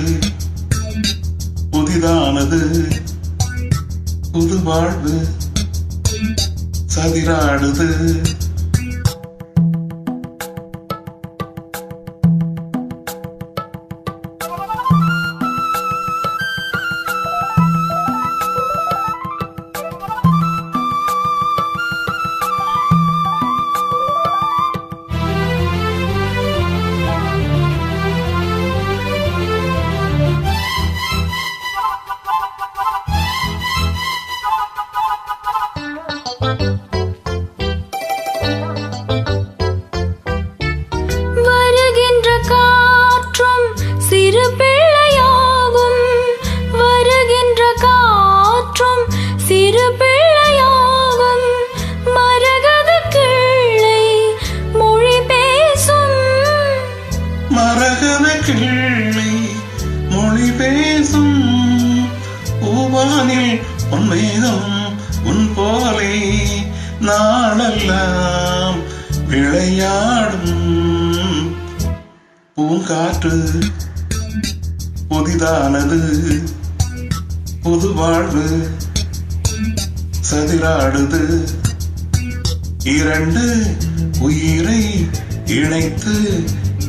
பூங்காற்று புதிதானது. புது வாழ்வு சதிராடுது மரகத கிள்ளி மொழி பேசும் பூவானில் உன்மேகம் உன் போலே நாளெல்லாம் விளையாடும். பூங்காற்று புதிதானது புது வாழ்வு சதிராடுது. இரண்டு உயிரை இணைத்து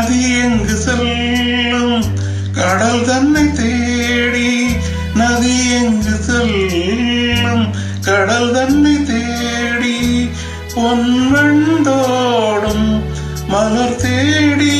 நதி எங்கு செல்லும் கடல் தன்னை தேடி நதி எங்கு செல்லும் கடல் தன்னை தேடி பொன்வண்டோடும் மலர் தேடி